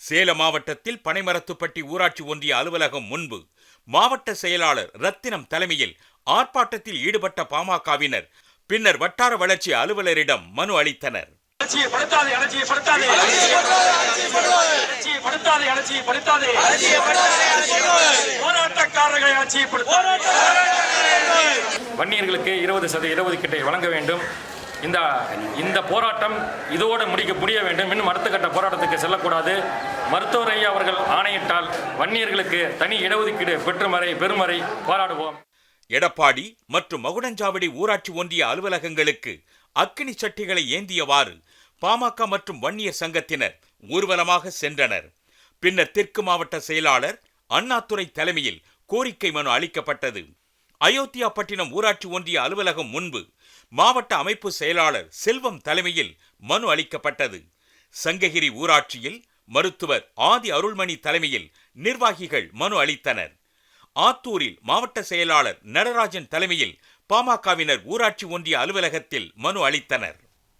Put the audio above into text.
சேலம் மாவட்டத்தில் பனைமரத்துப்பட்டி ஊராட்சி ஒன்றிய அலுவலகம் முன்பு மாவட்ட செயலாளர் ரத்தினம் தலைமையில் ஆர்ப்பாட்டத்தில் ஈடுபட்ட பாமகவினர் பின்னர் வட்டார வளர்ச்சி அலுவலரிடம் மனு அளித்தனர். வன்னியர்களுக்கு இருபது சதவீத இடஒதுக்கீட்டை வழங்க வேண்டும். இந்த இந்த போராட்டம் இதோடு முடிக்க முடிய வேண்டும். இன்னும் அடுத்த கட்ட போராட்டத்துக்கு செல்லக்கூடாது. மருத்துவர் ஐயா அவர்கள் ஆணையிட்டால் வன்னியர்களுக்கு தனி இடஒதுக்கீடு பெற்றுமறை பெருமறை போராடுவோம். எடப்பாடி மற்றும் மகுடஞ்சாவடி ஊராட்சி ஒன்றிய அலுவலகங்களுக்கு அக்கினி சட்டிகளை ஏந்தியவாறு பாமக மற்றும் வன்னியர் சங்கத்தினர் ஊர்வலமாக சென்றனர். பின்னர் தெற்கு மாவட்ட செயலாளர் அண்ணாதுரை தலைமையில் கோரிக்கை மனு அளிக்கப்பட்டது. அயோத்தியாப்பட்டினம் ஊராட்சி ஒன்றிய அலுவலகம் முன்பு மாவட்ட அமைப்பு செயலாளர் செல்வம் தலைமையில் மனு அளிக்கப்பட்டது. சங்ககிரி ஊராட்சியில் மருத்துவர் ஆதி அருள்மணி தலைமையில் நிர்வாகிகள் மனு அளித்தனர். ஆத்தூரில் மாவட்ட செயலாளர் நடராஜன் தலைமையில் பாமகவினர் ஊராட்சி ஒன்றிய அலுவலகத்தில் மனு அளித்தனர்.